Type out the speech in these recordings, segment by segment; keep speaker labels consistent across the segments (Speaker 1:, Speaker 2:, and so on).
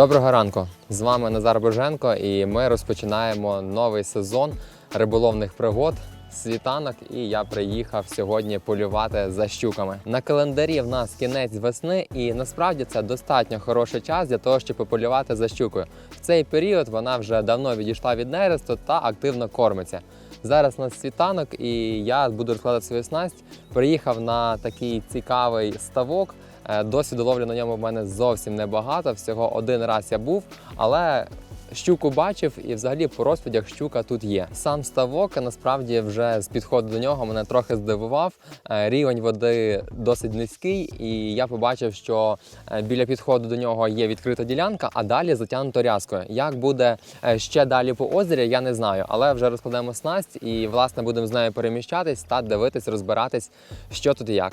Speaker 1: Доброго ранку! З вами Назар Боженко, і ми розпочинаємо новий сезон риболовних пригод. Світанок, і я приїхав сьогодні полювати за щуками. На календарі в нас кінець весни, і насправді це достатньо хороший час для того, щоб полювати за щукою. В цей період вона вже давно відійшла від нересту та активно кормиться. Зараз у нас світанок, і я буду розкладати свою снасть. Приїхав на такий цікавий ставок. Е, Досвіду ловлі на ньому в мене зовсім небагато. Всього один раз я був, але щуку бачив і взагалі по розповідях щука тут є. Сам ставок насправді вже з підходу до нього мене трохи здивував. Е, Рівень води досить низький, і я побачив, що е, біля підходу до нього є відкрита ділянка, а далі затягнуто рязкою. Як буде ще далі по озері, я не знаю, але вже розкладемо снасть і власне будемо з нею переміщатись та дивитись, розбиратись, що тут і як.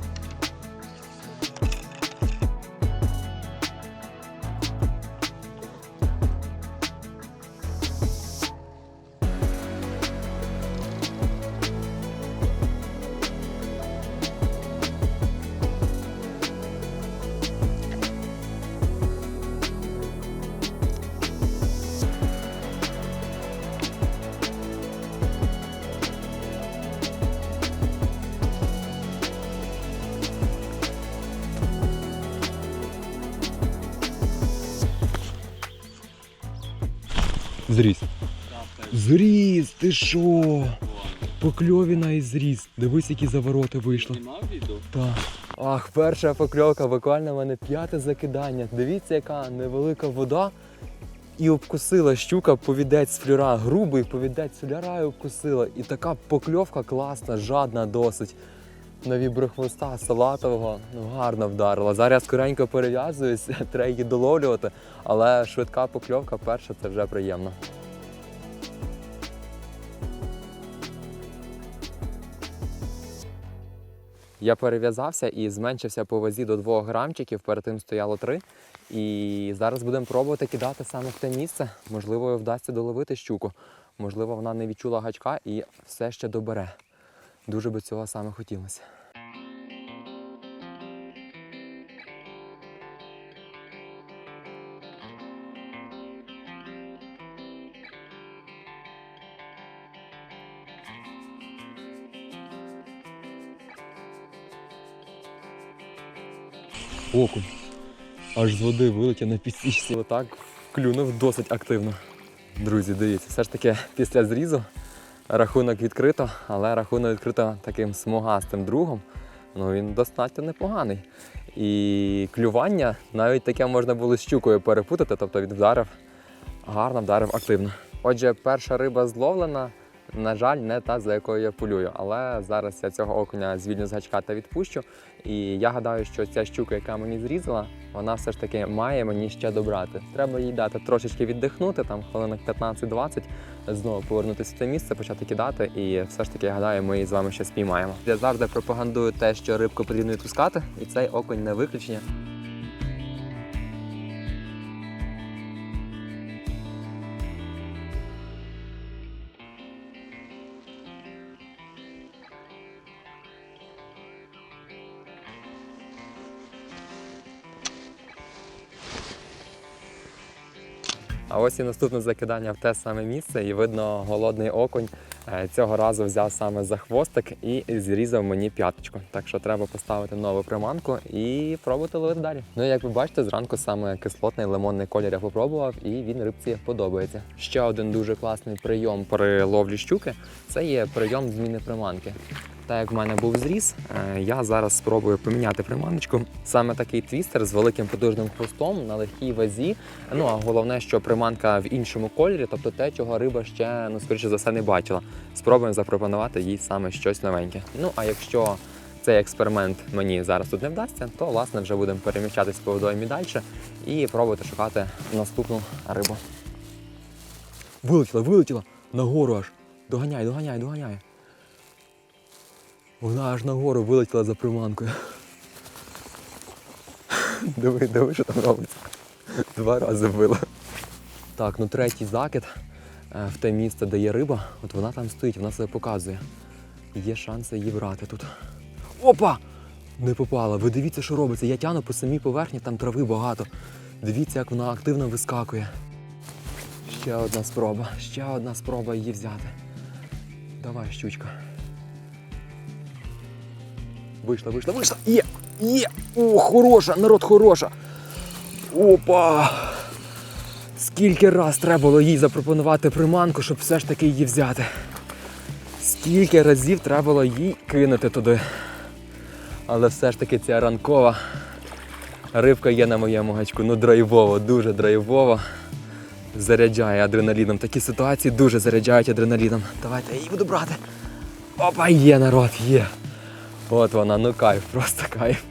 Speaker 2: Зріс. Зріс, ти що? Покльовіна і зріс. Дивись, які завороти
Speaker 3: відео?
Speaker 2: Так.
Speaker 1: Ах, перша покльовка, буквально в мене п'яте закидання. Дивіться, яка невелика вода. І обкусила щука повідець флюра, грубий повідець флюра і обкусила. І така покльовка класна, жадна досить. На віброхвоста салатового ну, гарно вдарила. Зараз скоренько перев'язуюсь, треба її доловлювати, але швидка покльовка перша це вже приємно. Я перев'язався і зменшився по вазі до 2 грамчиків, перед тим стояло 3. І зараз будемо пробувати кидати саме в те місце. Можливо, вдасться доловити щуку. Можливо, вона не відчула гачка і все ще добере. Дуже би цього саме хотілося.
Speaker 2: Окунь. Аж з води вилетів на підсічці.
Speaker 1: Отак клюнув досить активно. Друзі, дивіться, все ж таки після зрізу рахунок відкрито, але рахунок відкрито таким смугастим другом. Ну він достатньо непоганий. І клювання навіть таке можна було з щукою перепутати, тобто він вдарив, гарно вдарив активно. Отже, перша риба зловлена. На жаль, не та, за якою я полюю, але зараз я цього окуня звільню з гачка та відпущу. І я гадаю, що ця щука, яка мені зрізала, вона все ж таки має мені ще добрати. Треба їй дати трошечки віддихнути, там хвилинок 15-20, знову повернутися в те місце, почати кидати, і все ж таки я гадаю, ми з вами ще спіймаємо. Я завжди пропагандую те, що рибку потрібно відпускати, і цей окунь не виключення. Ось і наступне закидання в те саме місце, і видно, голодний окунь е, цього разу взяв саме за хвостик і зрізав мені п'яточку. Так що треба поставити нову приманку і пробувати ловити далі. Ну як ви бачите, зранку саме кислотний лимонний колір я попробував, і він рибці подобається. Ще один дуже класний прийом при ловлі щуки це є прийом зміни приманки. Так як в мене був зріз, е, я зараз спробую поміняти приманочку. Саме такий твістер з великим потужним хвостом на легкій вазі. Ну а головне, що приманка в іншому кольорі, тобто те, чого риба ще ну скоріше за все не бачила. Спробуємо запропонувати їй саме щось новеньке. Ну а якщо цей експеримент мені зараз тут не вдасться, то власне вже будемо переміщатись по водоймі далі і пробувати шукати наступну рибу.
Speaker 2: Вилетіла, вилетіла. Нагору аж. Доганяй, доганяй, доганяй. Вона аж нагору вилетіла за приманкою.
Speaker 1: Диви, диви, що там робиться. Два рази вбила.
Speaker 2: Так, ну третій закид е, в те місце, де є риба, от вона там стоїть, вона себе показує. Є шанси її брати тут. Опа! Не попала. Ви дивіться, що робиться. Я тяну по самій поверхні, там трави багато. Дивіться, як вона активно вискакує. Ще одна спроба, ще одна спроба її взяти. Давай, щучка. Вийшла, вийшла, вийшла. Є! Є! О, хороша, народ хороша! Опа! Скільки раз треба було їй запропонувати приманку, щоб все ж таки її взяти. Скільки разів треба було їй кинути туди. Але все ж таки ця ранкова рибка є на моєму гачку. Ну драйвово, дуже драйвово. Заряджає адреналіном. Такі ситуації дуже заряджають адреналіном. Давайте я її буду брати. Опа, є народ, є. От вона, ну кайф, просто кайф.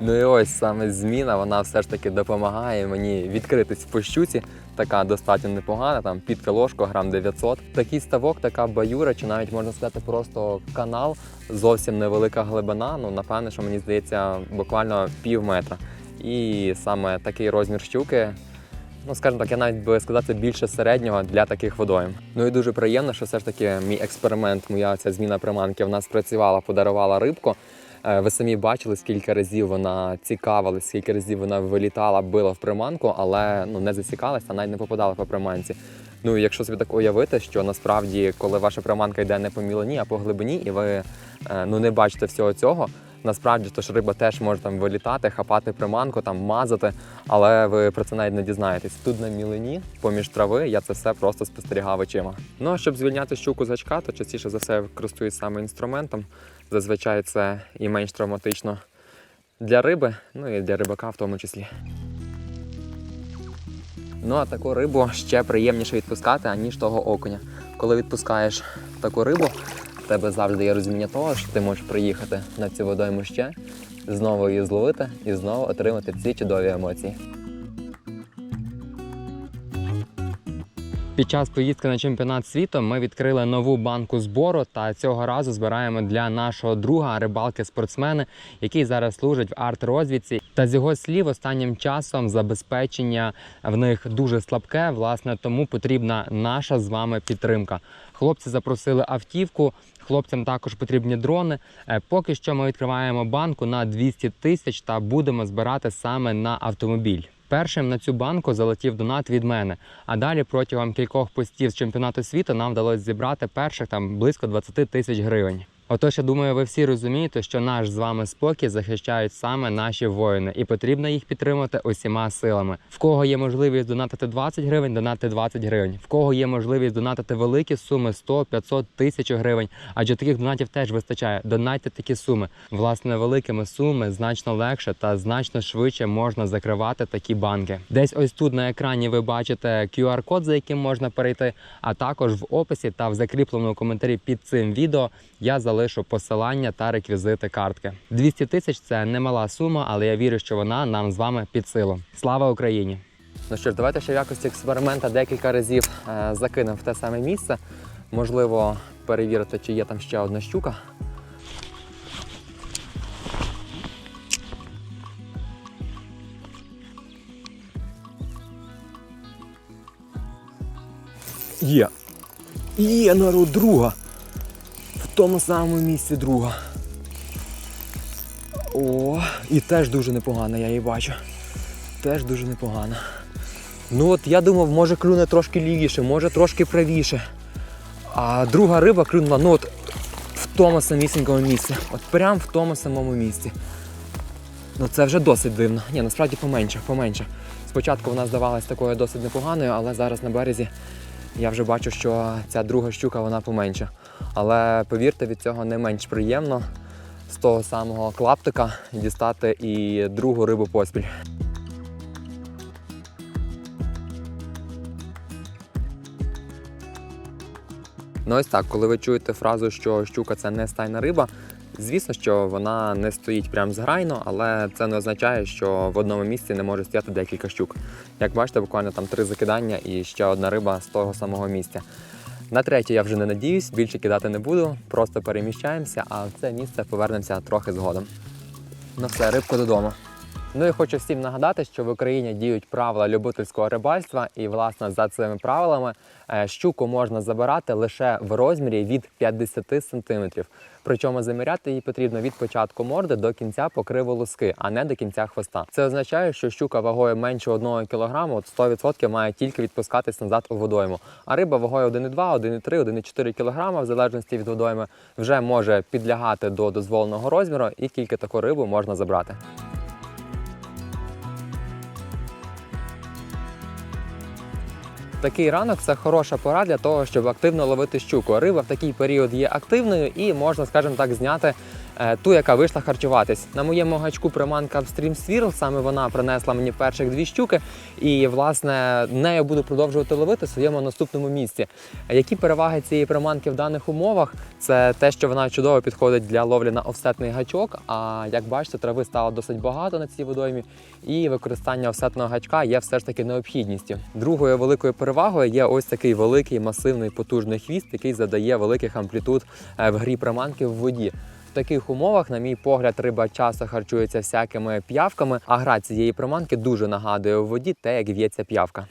Speaker 2: Ну і ось саме зміна, вона все ж таки допомагає мені відкритись по щуці. Така достатньо непогана, там під ложку, грам 900. Такий ставок, така баюра, чи навіть можна сказати, просто канал, зовсім невелика глибина. Ну, напевне, що мені здається, буквально пів метра. І саме такий розмір щуки. Ну, скажімо так, я навіть би сказати більше середнього для таких водойм. Ну і дуже приємно, що все ж таки мій експеримент, моя ця зміна приманки в нас працювала, подарувала рибку. Е, Ви самі бачили, скільки разів вона цікавилась, скільки разів вона вилітала, била в приманку, але ну не засікалася, а навіть не попадала по приманці. Ну і якщо собі так уявити, що насправді, коли ваша приманка йде не по мілині, а по глибині, і ви е, ну не бачите всього цього. Насправді то ж риба теж може там вилітати, хапати приманку, там мазати, але ви про це навіть не дізнаєтесь. Тут на мілині, поміж трави, я це все просто спостерігав очима. Ну а щоб звільняти щуку з гачка, то частіше за все користуюсь саме інструментом. Зазвичай це і менш травматично для риби, ну і для рибака в тому числі. Ну а таку рибу ще приємніше відпускати, аніж того окуня. Коли відпускаєш таку рибу, тебе завжди є розуміння того, що ти можеш приїхати на цю водойму ще, знову її зловити і знову отримати ці чудові емоції. Під час поїздки на чемпіонат світу ми відкрили нову банку збору та цього разу збираємо для нашого друга рибалки спортсмени, який зараз служить в арт-розвідці. Та з його слів, останнім часом забезпечення в них дуже слабке. Власне, тому потрібна наша з вами підтримка. Хлопці запросили автівку. Хлопцям також потрібні дрони. Е, Поки що ми відкриваємо банку на 200 тисяч та будемо збирати саме на автомобіль. Першим на цю банку залетів донат від мене. А далі протягом кількох постів з чемпіонату світу нам вдалося зібрати перших там близько 20 тисяч гривень. Отож, я думаю, ви всі розумієте, що наш з вами спокій захищають саме наші воїни, і потрібно їх підтримати усіма силами. В кого є можливість донатити 20 гривень, донатити 20 гривень. В кого є можливість донатити великі суми 100, 500, 1000 гривень, адже таких донатів теж вистачає. Донайте такі суми. Власне, великими сумами значно легше та значно швидше можна закривати такі банки. Десь ось тут на екрані ви бачите QR-код, за яким можна перейти. А також в описі та в закріпленому коментарі під цим відео я залишу посилання та реквізити картки. 200 тисяч це немала сума, але я вірю, що вона нам з вами під силу. Слава Україні! Ну що ж, давайте ще в якості експеримента декілька разів е, закинемо в те саме місце. Можливо, перевірити, чи є там ще одна щука. Є. Є народ друга. Тому самому місці друга. О, і теж дуже непогана, я її бачу. Теж дуже непогана. Ну от я думав, може клюне трошки лівіше, може трошки правіше. А друга риба клюнула ну от в тому самісінькому місці. От прям в тому самому місці. Ну це вже досить дивно. Ні, насправді поменше, поменше. Спочатку вона здавалась такою досить непоганою, але зараз на березі я вже бачу, що ця друга щука вона поменше. Але повірте, від цього не менш приємно з того самого клаптика дістати і другу рибу поспіль. Ну ось так, коли ви чуєте фразу, що щука це не стайна риба, звісно, що вона не стоїть прям зграйно, але це не означає, що в одному місці не може стояти декілька щук. Як бачите, буквально там три закидання і ще одна риба з того самого місця. На третє я вже не надіюсь, більше кидати не буду, просто переміщаємося, а в це місце повернемося трохи згодом. Ну все, рибку додому.
Speaker 1: Ну і хочу всім нагадати, що в Україні діють правила любительського рибальства, і власне за цими правилами е, щуку можна забирати лише в розмірі від 50 см. Причому заміряти її потрібно від початку морди до кінця покриву луски, а не до кінця хвоста. Це означає, що щука вагою менше 1 кг от 100% має тільки відпускатись назад у водойму. А риба вагою 1,2, 1,3, 1,4 кг, в залежності від водойми, вже може підлягати до дозволеного розміру, і тільки таку рибу можна забрати. Такий ранок це хороша пора для того, щоб активно ловити щуку. Риба в такий період є активною і можна, скажімо так, зняти ту, яка вийшла харчуватись. На моєму гачку приманка Stream Swirl, саме вона принесла мені перших дві щуки, і власне нею буду продовжувати ловити в своєму наступному місці. Які переваги цієї приманки в даних умовах? Це те, що вона чудово підходить для ловлі на офсетний гачок. А як бачите, трави стало досить багато на цій водоймі, і використання офсетного гачка є все ж таки необхідністю. Другою великою перевагою є ось такий великий масивний потужний хвіст, який задає великих амплітуд е, в грі приманки в воді. Таких умовах, на мій погляд, риба часто харчується всякими п'явками, а гра цієї приманки дуже нагадує у воді те, як в'ється п'явка.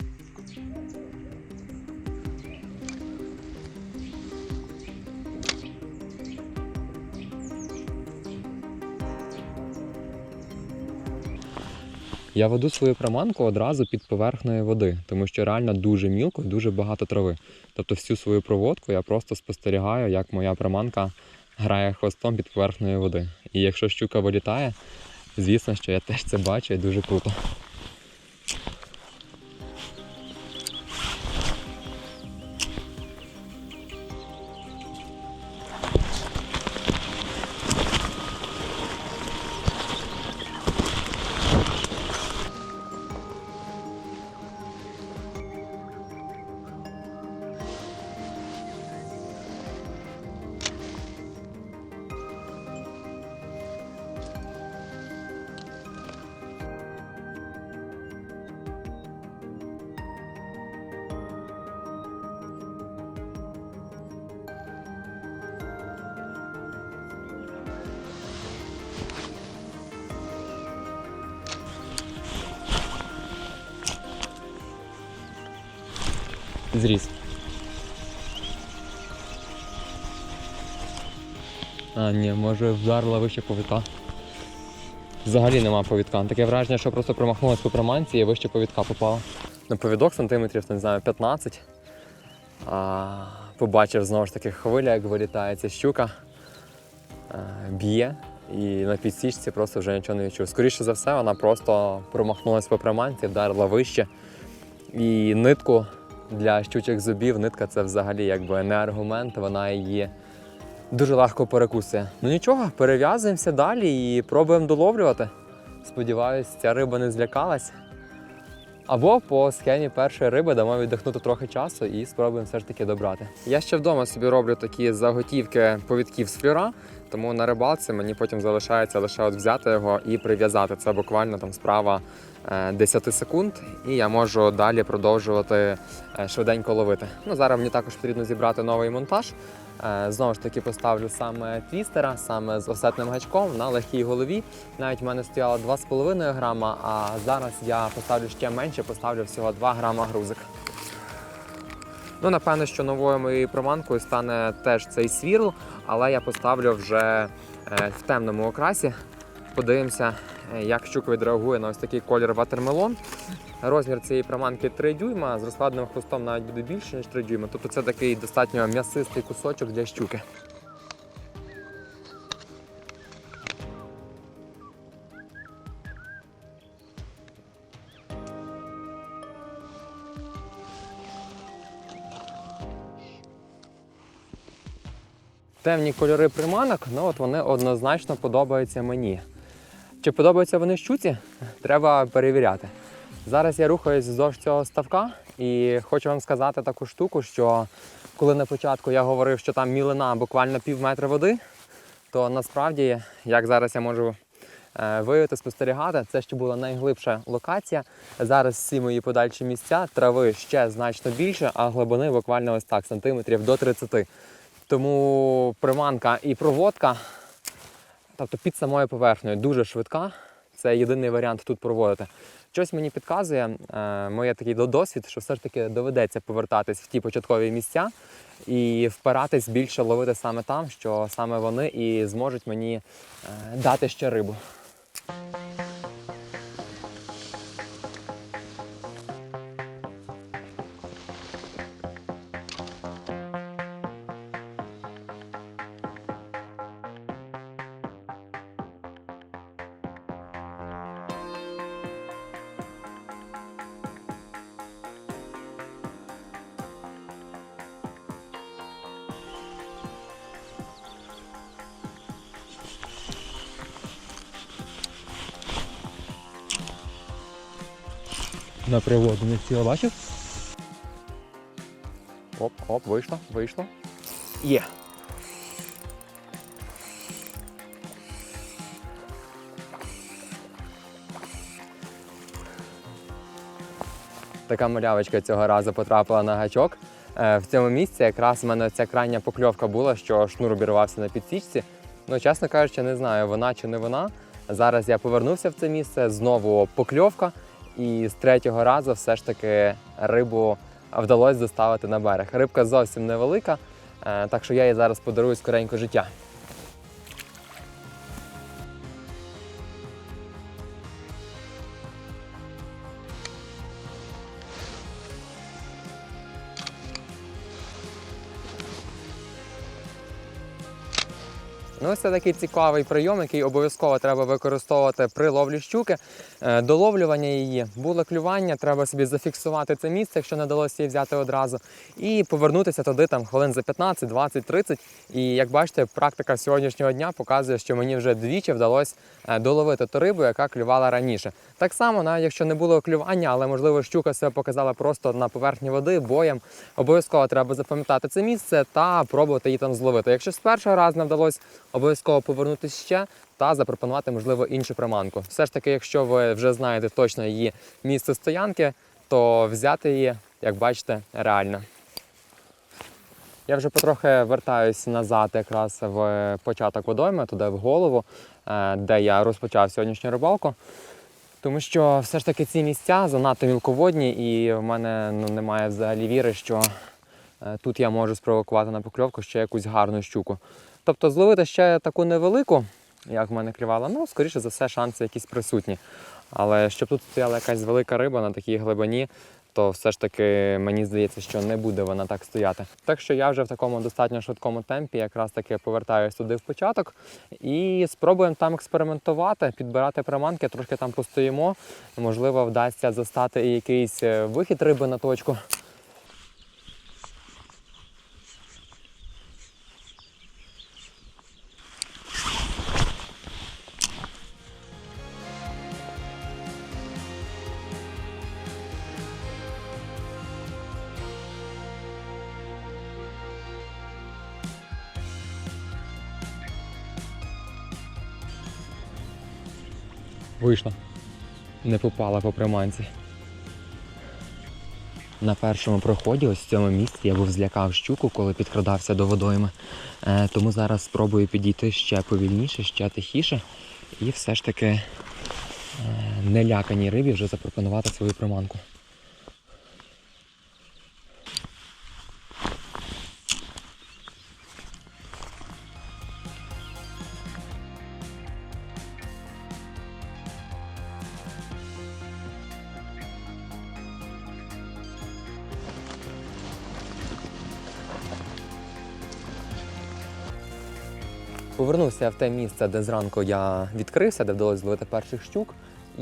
Speaker 1: Я веду свою приманку одразу під поверхнею води, тому що реально дуже мілко, дуже багато трави. Тобто всю свою проводку я просто спостерігаю, як моя приманка грає хвостом під поверхнею води. І якщо щука вилітає, звісно, що я теж це бачу і дуже круто. Зріз. А, ні, може вдарила вище повідка. Взагалі нема повідка. Таке враження, що просто промахнулась по проманці і вище повідка попала. На повідок сантиметрів, не знаю, 15. А, побачив знову ж таки хвиля, як вилітає ця щука. Б'є. І на підсічці просто вже нічого не відчув. Скоріше за все, вона просто промахнулась по приманці, вдарила вище. І нитку для щучих зубів нитка це взагалі якби не аргумент, вона її дуже легко перекусує. Ну нічого, перев'язуємося далі і пробуємо доловлювати. Сподіваюсь, ця риба не злякалась. Або по схемі першої риби дамо віддихнути трохи часу і спробуємо все ж таки добрати. Я ще вдома собі роблю такі заготівки повідків з флюра, тому на рибалці мені потім залишається лише от взяти його і прив'язати. Це буквально там справа е, 10 секунд, і я можу далі продовжувати е, швиденько ловити. Ну зараз мені також потрібно зібрати новий монтаж. Е, Знову ж таки поставлю саме твістера, саме з осетним гачком на легкій голові. Навіть в мене стояло 2,5 грама, а зараз я поставлю ще менше, поставлю всього 2 грама грузик. Ну, напевно, що новою моєю приманкою стане теж цей свірл, але я поставлю вже е, в темному окрасі. Подивимося, е, як щука відреагує на ось такий колір ватермелон. Розмір цієї приманки 3 дюйма, з розкладним хвостом навіть буде більше, ніж 3 дюйма. Тобто це такий достатньо м'ясистий кусочок для щуки. Темні кольори приманок, ну от вони однозначно подобаються мені. Чи подобаються вони щуці? Треба перевіряти. Зараз я рухаюсь вздовж цього ставка і хочу вам сказати таку штуку, що коли на початку я говорив, що там мілина буквально пів метра води, то насправді, як зараз я можу е, виявити, спостерігати, це ще була найглибша локація. Зараз всі мої подальші місця трави ще значно більше, а глибини буквально ось так, сантиметрів до 30. Тому приманка і проводка, тобто під самою поверхнею, дуже швидка. це єдиний варіант тут проводити. Щось мені підказує, е, моє такий досвід, що все ж таки доведеться повертатись в ті початкові місця і впиратись більше ловити саме там, що саме вони і зможуть мені е, дати ще рибу.
Speaker 2: На приводу не ціло бачив?
Speaker 1: Оп, оп, вийшло, вийшло. Є. Така малявочка цього разу потрапила на гачок. Е, В цьому місці якраз в мене ця крайня покльовка була, що шнур обірвався на підсічці. Ну, чесно кажучи, не знаю, вона чи не вона. Зараз я повернувся в це місце, знову покльовка, і з третього разу все ж таки рибу вдалося доставити на берег. Рибка зовсім невелика, е, так що я їй зараз подарую скоренько життя. Ну, ось це такий цікавий прийом, який обов'язково треба використовувати при ловлі щуки. Е, Доловлювання її було клювання, треба собі зафіксувати це місце, якщо не вдалося її взяти одразу, і повернутися туди там хвилин за 15, 20, 30. І як бачите, практика сьогоднішнього дня показує, що мені вже двічі вдалося е, доловити ту рибу, яка клювала раніше. Так само, навіть якщо не було клювання, але можливо щука себе показала просто на поверхні води боєм. Обов'язково треба запам'ятати це місце та пробувати її там зловити. Якщо з першого разу не вдалося, обов'язково повернутися ще та запропонувати, можливо, іншу приманку. Все ж таки, якщо ви вже знаєте точно її місце стоянки, то взяти її, як бачите, реально. Я вже потрохи вертаюсь назад, якраз в початок водойми, туди в голову, е, де я розпочав сьогоднішню рибалку. Тому що все ж таки ці місця занадто мілководні, і в мене ну, немає взагалі віри, що е, тут я можу спровокувати на покльовку ще якусь гарну щуку. Тобто зловити ще таку невелику, як в мене клювала, ну, скоріше за все, шанси якісь присутні. Але щоб тут стояла якась велика риба на такій глибині, то все ж таки мені здається, що не буде вона так стояти. Так що я вже в такому достатньо швидкому темпі якраз таки повертаюсь туди в початок і спробуємо там експериментувати, підбирати приманки, трошки там постоїмо. Можливо, вдасться застати і якийсь е, вихід риби на точку. Вийшло. Не попала по приманці. На першому проході, ось в цьому місці, я був злякав щуку, коли підкрадався до водойми. Е, тому зараз спробую підійти ще повільніше, ще тихіше. І все ж таки е, неляканій рибі вже запропонувати свою приманку. Повернувся в те місце, де зранку я відкрився, де вдалося зловити перших щук.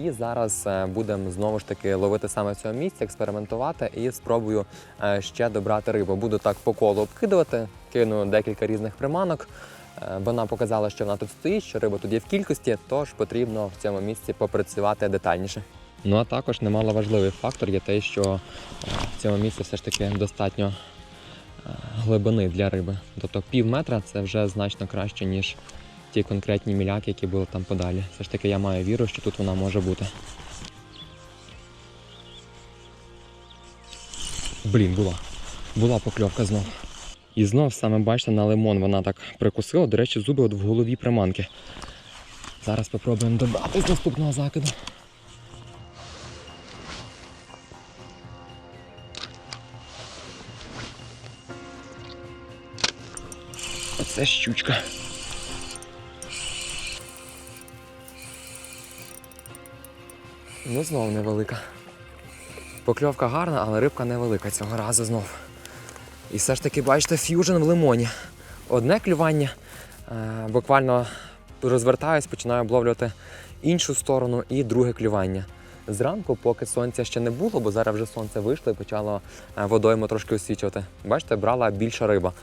Speaker 1: І зараз е, будемо знову ж таки ловити саме в цьому місці, експериментувати і спробую е, ще добрати рибу. Буду так по колу обкидувати, кину декілька різних приманок. Е, Вона показала, що вона тут стоїть, що риба тут є в кількості, тож потрібно в цьому місці попрацювати детальніше. Ну а також немало важливий фактор є те, що е, в цьому місці все ж таки достатньо е, глибини для риби. Тобто пів метра це вже значно краще, ніж ті конкретні міляки, які були там подалі. Все ж таки я маю віру, що тут вона може бути. Блін, була. Була покльовка знов. І знов саме бачите, на лимон вона так прикусила. До речі, зуби от в голові приманки. Зараз спробуємо добрати з наступного закиду. Оце щучка. Ну, знову невелика. Покльовка гарна, але рибка невелика цього разу знов. І все ж таки, бачите, ф'южн в лимоні. Одне клювання. Е, буквально розвертаюсь, починаю обловлювати іншу сторону і друге клювання. Зранку, поки сонця ще не було, бо зараз вже сонце вийшло і почало е, водойму трошки освічувати. Бачите, брала більша риба.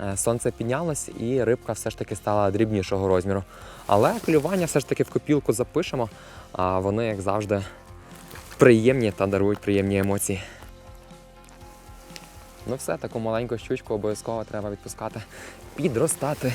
Speaker 1: Е, Сонце піднялось і рибка все ж таки стала дрібнішого розміру. Але клювання все ж таки в копілку запишемо, а вони, як завжди, приємні та дарують приємні емоції. Ну все, таку маленьку щучку обов'язково треба відпускати, підростати.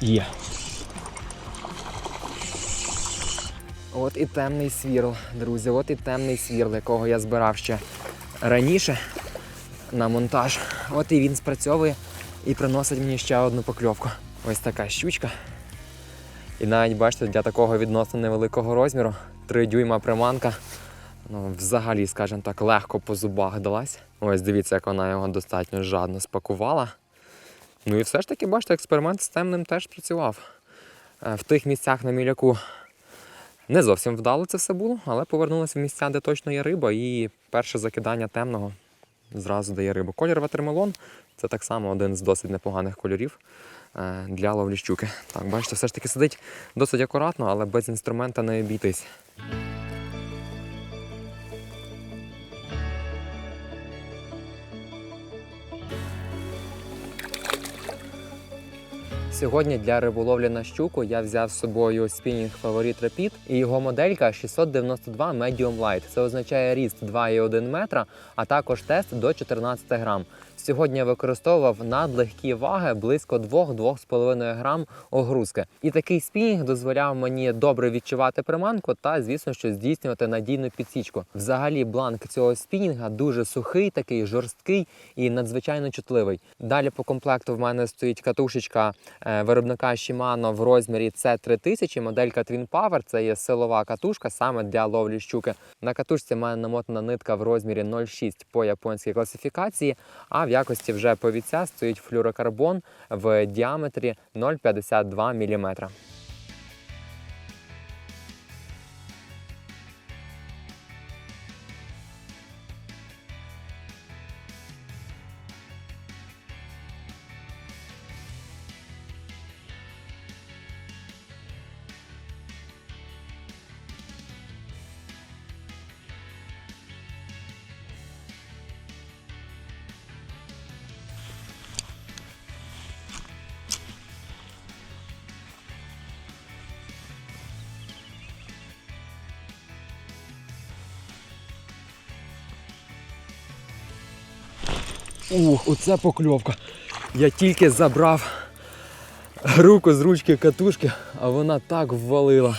Speaker 1: Є. От і темний свірл, друзі, от і темний свірл, якого я збирав ще раніше на монтаж. От і він спрацьовує і приносить мені ще одну покльовку. Ось така щучка. І навіть бачите, для такого відносно невеликого розміру, 3 дюйма приманка. Ну, взагалі, скажімо так, легко по зубах далась. Ось дивіться, як вона його достатньо жадно спакувала. Ну і все ж таки, бачите, експеримент з темним теж працював. Е, В тих місцях на міляку не зовсім вдало це все було, але повернулося в місця, де точно є риба, і перше закидання темного зразу дає рибу. Колір ватермелон це так само один з досить непоганих кольорів е, для ловлі щуки. Так, бачите, все ж таки сидить досить акуратно, але без інструмента не обійтись. Сьогодні для риболовлі на щуку я взяв з собою спінінг Favorite Rapid і його моделька 692 Medium Light. Це означає ріст 2,1 метра, а також тест до 14 грам. Сьогодні я використовував надлегкі ваги близько 2-2,5 грам огрузки. І такий спінінг дозволяв мені добре відчувати приманку та, звісно, що здійснювати надійну підсічку. Взагалі, бланк цього спінінга дуже сухий, такий жорсткий і надзвичайно чутливий. Далі по комплекту в мене стоїть катушечка е, виробника Shimano в розмірі C3000, моделька Twin Power. Це є силова катушка саме для ловлі щуки. На катушці в мене намотана нитка в розмірі 0,6 по японській класифікації, а в якості вже повіця стоїть флюрокарбон в діаметрі 0,52 мм. Ух, оце покльовка. Я тільки забрав руку з ручки катушки, а вона так ввалила.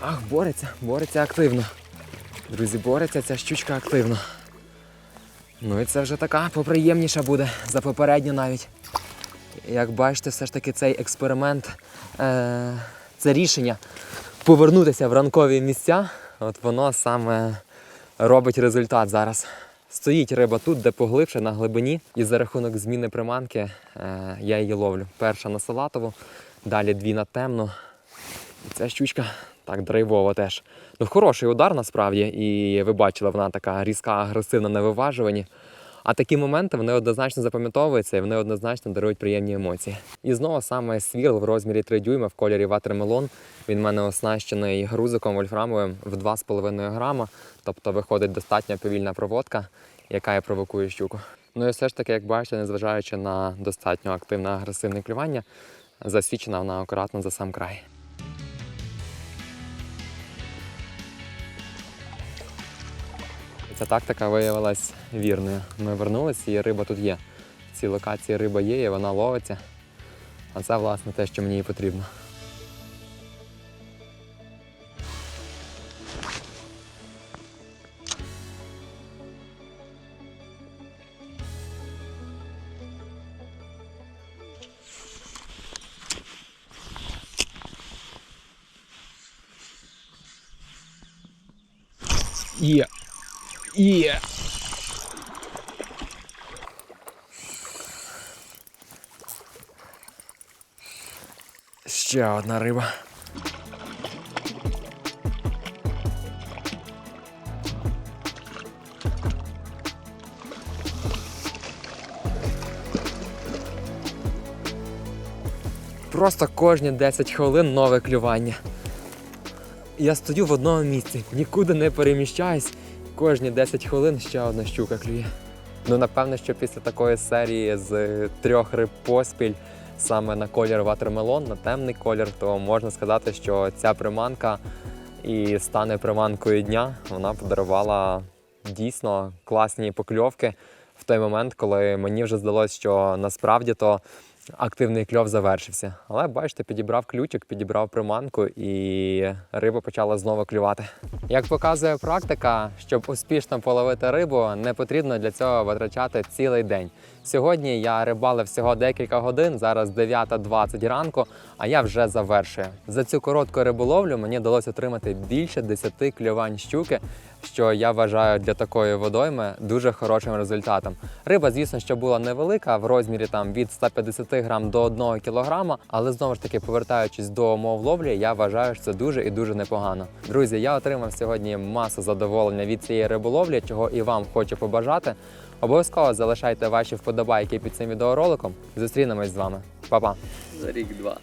Speaker 1: Ах, бореться, бореться активно. Друзі, бореться ця щучка активно. Ну і це вже така поприємніша буде за попередню навіть. Як бачите, все ж таки цей експеримент, е- це рішення повернутися в ранкові місця. От воно саме робить результат зараз. Стоїть риба тут, де поглибше на глибині, і за рахунок зміни приманки е, я її ловлю. Перша на салатову, далі дві на темну. І ця щучка так драйвова теж. Ну, хороший удар насправді, і ви бачили, вона така різка, агресивна на виважуванні. А такі моменти вони однозначно запам'ятовуються і вони однозначно дарують приємні емоції. І знову саме свірл в розмірі 3 дюйма в кольорі ватермелон. Він в мене оснащений грузиком вольфрамовим в 2,5 грама. Тобто виходить достатньо повільна проводка, яка і провокує щуку. Ну і все ж таки, як бачите, незважаючи на достатньо активне агресивне клювання, засвічена вона акуратно за сам край. Ця тактика виявилась вірною. Ми вернулися і риба тут є. В цій локації риба є, і вона ловиться. А це, власне, те, що мені і потрібно. Є. Є. Ще одна риба. Просто кожні 10 хвилин нове клювання. Я стою в одному місці, нікуди не переміщаюсь. Кожні 10 хвилин ще одна щука клює. Ну, напевно, що після такої серії з трьох риб поспіль саме на колір ватермелон, на темний колір, то можна сказати, що ця приманка і стане приманкою дня. Вона подарувала дійсно класні покльовки в той момент, коли мені вже здалося, що насправді то активний кльов завершився. Але бачите, підібрав ключик, підібрав приманку і риба почала знову клювати. Як показує практика, щоб успішно половити рибу, не потрібно для цього витрачати цілий день. Сьогодні я рибалив всього декілька годин, зараз 9.20 ранку, а я вже завершую. За цю коротку риболовлю мені вдалося отримати більше 10 клювань щуки, що я вважаю для такої водойми дуже хорошим результатом. Риба, звісно, що була невелика в розмірі там від 150 грам до 1 кілограма, але знову ж таки, повертаючись до умов ловлі, я вважаю, що це дуже і дуже непогано. Друзі, я отримав сьогодні масу задоволення від цієї риболовлі, чого і вам хочу побажати. Обов'язково залишайте ваші вподобайки під цим відеороликом. Зустрінемось з вами. Па-па!
Speaker 3: За рік-два.